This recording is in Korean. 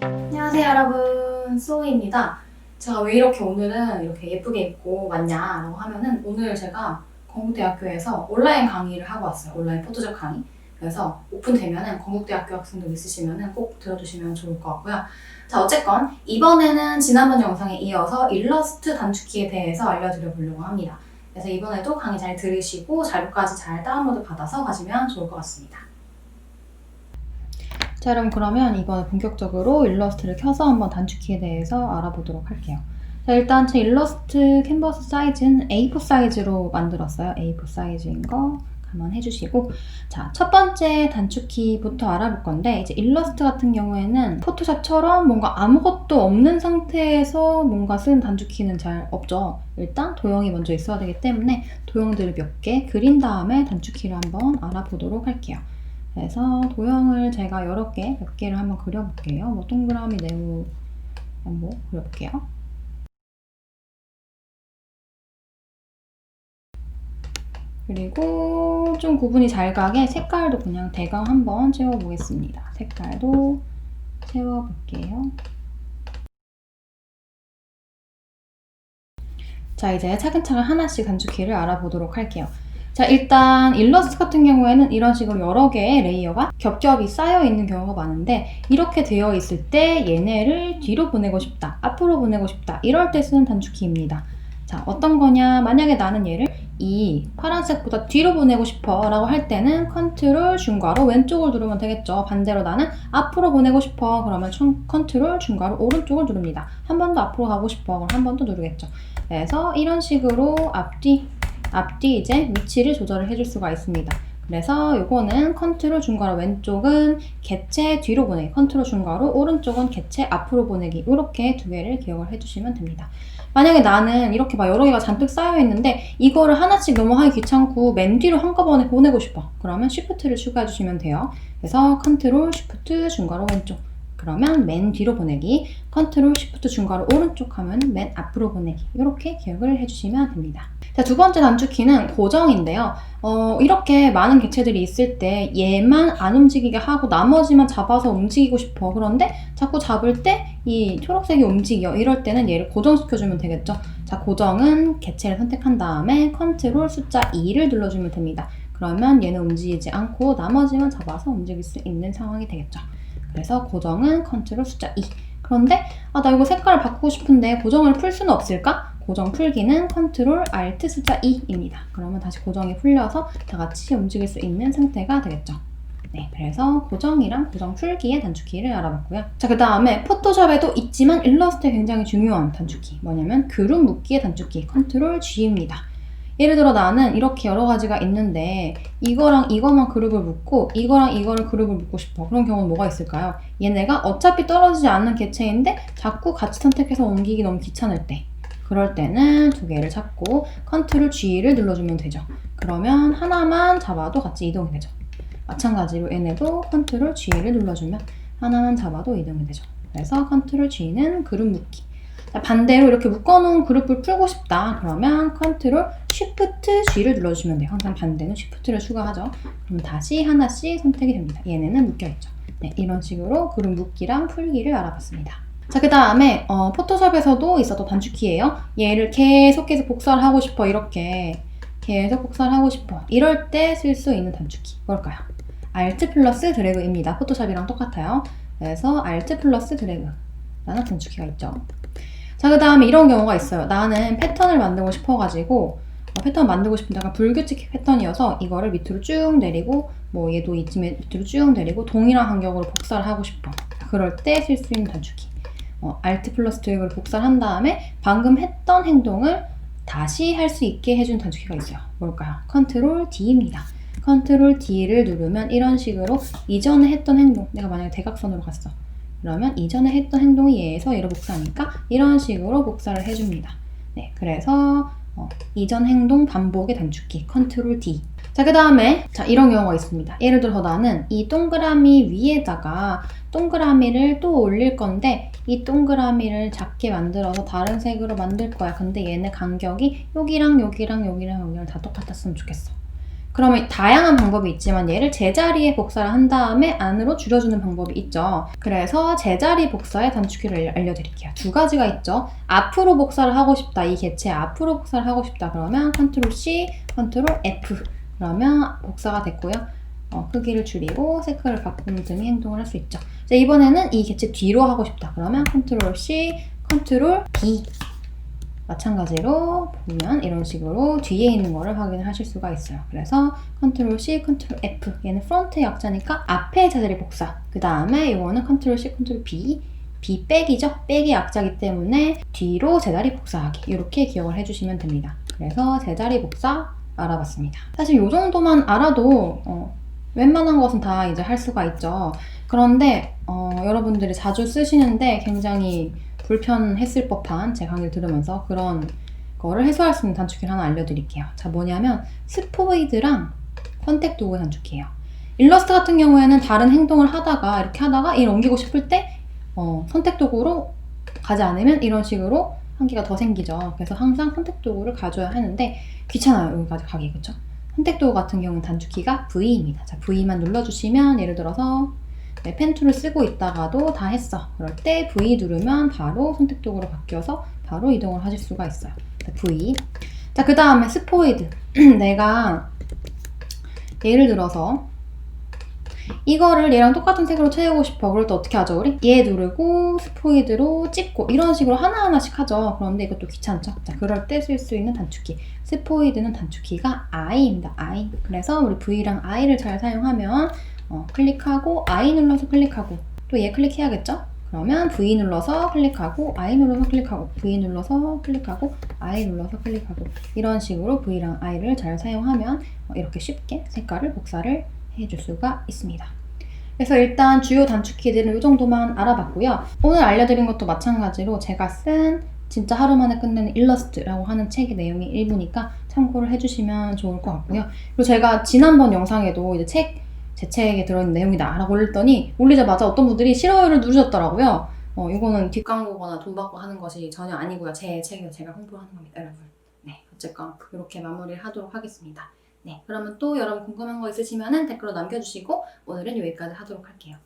안녕하세요 여러분. 소우입니다. 제가 왜 이렇게 오늘은 이렇게 예쁘게 입고 왔냐라고 하면은 오늘 제가 건국대학교에서 온라인 강의를 하고 왔어요. 온라인 포토샵 강의. 그래서 오픈되면은 건국대학교 학생들 있으시면은 꼭 들어주시면 좋을 것 같고요. 자 어쨌건 이번에는 지난번 영상에 이어서 일러스트 단축키에 대해서 알려드려 보려고 합니다. 그래서 이번에도 강의 잘 들으시고 자료까지 잘 다운로드 받아서 가시면 좋을 것 같습니다 자 여러분 그러면 이번에 본격적으로 일러스트를 켜서 한번 단축키에 대해서 알아보도록 할게요. 자 일단 제 일러스트 캔버스 사이즈는 A4 사이즈로 만들었어요. A4 사이즈인 거 감안해 주시고 자 첫 번째 단축키부터 알아볼 건데 이제 일러스트 같은 경우에는 포토샵처럼 뭔가 아무것도 없는 상태에서 뭔가 쓴 단축키는 잘 없죠. 일단 도형이 먼저 있어야 되기 때문에 도형들을 몇 개 그린 다음에 단축키를 한번 알아보도록 할게요. 그래서 도형을 제가 여러 개, 몇 개를 한번 그려볼게요. 뭐 동그라미, 네모 한번 그려볼게요. 그리고 좀 구분이 잘 가게 색깔도 그냥 대강 한번 채워보겠습니다. 색깔도 채워볼게요. 자, 이제 차근차근 하나씩 단축키를 알아보도록 할게요. 자, 일단 일러스트 같은 경우에는 이런 식으로 여러 개의 레이어가 겹겹이 쌓여 있는 경우가 많은데 이렇게 되어 있을 때 얘네를 뒤로 보내고 싶다, 앞으로 보내고 싶다 이럴 때 쓰는 단축키입니다. 자, 어떤 거냐? 만약에 나는 얘를 이 파란색보다 뒤로 보내고 싶어 라고 할 때는 컨트롤 중괄호 왼쪽을 누르면 되겠죠. 반대로 나는 앞으로 보내고 싶어 그러면 컨트롤 중괄호 오른쪽을 누릅니다. 한 번 더 앞으로 가고 싶어 그럼 한 번 더 누르겠죠. 그래서 이런 식으로 앞뒤 앞뒤 이제 위치를 조절을 해줄 수가 있습니다. 그래서 요거는 컨트롤 중괄호 왼쪽은 개체 뒤로 보내기, 컨트롤 중괄호 오른쪽은 개체 앞으로 보내기 이렇게 두 개를 기억을 해주시면 됩니다. 만약에 나는 이렇게 막 여러 개가 잔뜩 쌓여 있는데 이거를 하나씩 하기 귀찮고 맨 뒤로 한꺼번에 보내고 싶어. 그러면 쉬프트를 추가해 주시면 돼요. 그래서 컨트롤 쉬프트 중괄호 왼쪽 그러면 맨 뒤로 보내기, 컨트롤 쉬프트 중괄호 오른쪽 하면 맨 앞으로 보내기 이렇게 기억을 해주시면 됩니다. 자, 두 번째 단축키는 고정인데요. 어, 이렇게 많은 객체들이 있을 때 얘만 안 움직이게 하고 나머지만 잡아서 움직이고 싶어. 그런데 자꾸 잡을 때 이 초록색이 움직여. 이럴 때는 얘를 고정시켜주면 되겠죠. 자, 고정은 개체를 선택한 다음에 컨트롤 숫자 2를 눌러주면 됩니다. 그러면 얘는 움직이지 않고 나머지만 잡아서 움직일 수 있는 상황이 되겠죠. 그래서 고정은 컨트롤 숫자 2. 그런데 아, 나 이거 색깔을 바꾸고 싶은데 고정을 풀 수는 없을까? 고정 풀기는 컨트롤 알트 숫자 2입니다. 그러면 다시 고정이 풀려서 다 같이 움직일 수 있는 상태가 되겠죠. 네, 그래서 고정이랑 고정 풀기의 단축키를 알아봤고요. 자, 그 다음에 포토샵에도 있지만 일러스트에 굉장히 중요한 단축키. 뭐냐면 그룹 묶기의 단축키, 컨트롤 G입니다. 예를 들어 나는 이렇게 여러 가지가 있는데 이거랑 이거만 그룹을 묶고 이거랑 이거를 그룹을 묶고 싶어. 그런 경우는 뭐가 있을까요? 얘네가 어차피 떨어지지 않는 개체인데 자꾸 같이 선택해서 옮기기 너무 귀찮을 때. 그럴 때는 두 개를 잡고 컨트롤 G를 눌러주면 되죠. 그러면 하나만 잡아도 같이 이동이 되죠. 마찬가지로 얘네도 컨트롤 G를 눌러주면 하나만 잡아도 이동이 되죠. 그래서 컨트롤 G는 그룹 묶기. 자, 반대로 이렇게 묶어놓은 그룹을 풀고 싶다. 그러면 컨트롤 쉬프트 G를 눌러주시면 돼요. 항상 반대는 쉬프트를 추가하죠. 그럼 다시 하나씩 선택이 됩니다. 얘네는 묶여있죠. 네, 이런 식으로 그룹 묶기랑 풀기를 알아봤습니다. 자, 그 다음에 어, 포토샵에서도 있었던 단축키예요. 얘를 계속 계속 복사를 하고 싶어. 이렇게 계속 복사를 하고 싶어. 이럴 때 쓸 수 있는 단축키 뭘까요? Alt 플러스 드래그입니다. 포토샵이랑 똑같아요. 그래서 Alt 플러스 드래그 라는 단축키가 있죠. 자, 그 다음에 이런 경우가 있어요. 나는 패턴을 만들고 싶어가지고 어, 패턴 만들고 싶은데 약간 불규칙 패턴이어서 이거를 밑으로 쭉 내리고 뭐 얘도 이쯤에 밑으로 쭉 내리고 동일한 간격으로 복사를 하고 싶어. 그럴 때 쓸 수 있는 단축키. 어, Alt 플러스 드래그를 복사를 한 다음에 방금 했던 행동을 다시 할 수 있게 해준 단축키가 있어요. 뭘까요? 컨트롤 D입니다. 컨트롤 D를 누르면 이런 식으로 이전에 했던 행동, 내가 만약에 대각선으로 갔어. 그러면 이전에 했던 행동이 얘에서 얘로 복사하니까 이런 식으로 복사를 해줍니다. 네, 그래서 어, 이전 행동 반복의 단축키 컨트롤 D. 자, 그 다음에 자 이런 경우가 있습니다. 예를 들어서 나는 이 동그라미 위에다가 동그라미를 또 올릴 건데 이 동그라미를 작게 만들어서 다른 색으로 만들 거야. 근데 얘네 간격이 여기랑 여기랑 여기랑 여기랑 다 똑같았으면 좋겠어. 그러면 다양한 방법이 있지만 얘를 제자리에 복사를 한 다음에 안으로 줄여주는 방법이 있죠. 그래서 제자리 복사의 단축키를 알려- 알려드릴게요. 두 가지가 있죠. 앞으로 복사를 하고 싶다. 이 개체 앞으로 복사를 하고 싶다. 그러면 컨트롤 C, 컨트롤 F. 그러면 복사가 됐고요. 어, 크기를 줄이고 색깔을 바꾸는 등의 행동을 할 수 있죠. 자, 이번에는 이 개체 뒤로 하고 싶다. 그러면 컨트롤 C, 컨트롤 B. 마찬가지로 보면 이런 식으로 뒤에 있는 거를 확인을 하실 수가 있어요. 그래서 컨트롤 C, 컨트롤 F. 얘는 프론트의 약자니까 앞에 제자리 복사. 그 다음에 이거는 컨트롤 C, 컨트롤 B. B 백이죠. 백이 약자기 때문에 뒤로 제자리 복사하기. 이렇게 기억을 해주시면 됩니다. 그래서 제자리 복사 알아봤습니다. 사실 이 정도만 알아도 어, 웬만한 것은 다 이제 할 수가 있죠. 그런데 어, 여러분들이 자주 쓰시는데 굉장히 불편했을 법한 제 강의를 들으면서 그런 거를 해소할 수 있는 단축키를 하나 알려드릴게요. 자, 뭐냐면 스포이드랑 컨택 도구 단축키예요. 일러스트 같은 경우에는 다른 행동을 하다가 이렇게 하다가 이를 옮기고 싶을 때 어, 선택 도구로 가지 않으면 이런 식으로 한 개가 더 생기죠. 그래서 항상 선택 도구를 가져야 하는데 귀찮아요. 여기까지 가기 그렇죠? 선택 도구 같은 경우는 단축키가 V입니다. 자, V만 눌러주시면 예를 들어서 네, 펜툴을 쓰고 있다가도 다 했어. 그럴 때 V 누르면 바로 선택 도구로 바뀌어서 바로 이동을 하실 수가 있어요. 자, V. 자, 그 다음에 스포이드. 내가 예를 들어서 이거를 얘랑 똑같은 색으로 채우고 싶어. 그럴 때 어떻게 하죠, 우리? 얘 누르고 스포이드로 찍고 이런 식으로 하나하나씩 하죠. 그런데 이것도 귀찮죠? 자, 그럴 때 쓸 수 있는 단축키. 스포이드는 단축키가 I입니다. I. 그래서 우리 V랑 I를 잘 사용하면 어, 클릭하고 I 눌러서 클릭하고 또 얘 클릭해야겠죠? 그러면 V 눌러서 클릭하고 I 눌러서 클릭하고 V 눌러서 클릭하고 I 눌러서 클릭하고 이런 식으로 V랑 I를 잘 사용하면 어, 이렇게 쉽게 색깔을 복사를 해줄 수가 있습니다. 그래서 일단 주요 단축키들은 이 정도만 알아봤고요. 오늘 알려드린 것도 마찬가지로 제가 쓴 진짜 하루 만에 끝내는 일러스트라고 하는 책의 내용이 일부니까 참고를 해주시면 좋을 것 같고요. 그리고 제가 지난번 영상에도 이제 책, 제 책에 들어있는 내용이다 라고 올렸더니 올리자마자 어떤 분들이 싫어요를 누르셨더라고요. 어, 이거는 뒷광고거나 돈 받고 하는 것이 전혀 아니고요. 제 책을 제가 홍보하는 겁니다, 여러분. 네, 어쨌건 이렇게 마무리를 하도록 하겠습니다. 네, 그러면 또 여러분 궁금한 거 있으시면 댓글로 남겨주시고 오늘은 여기까지 하도록 할게요.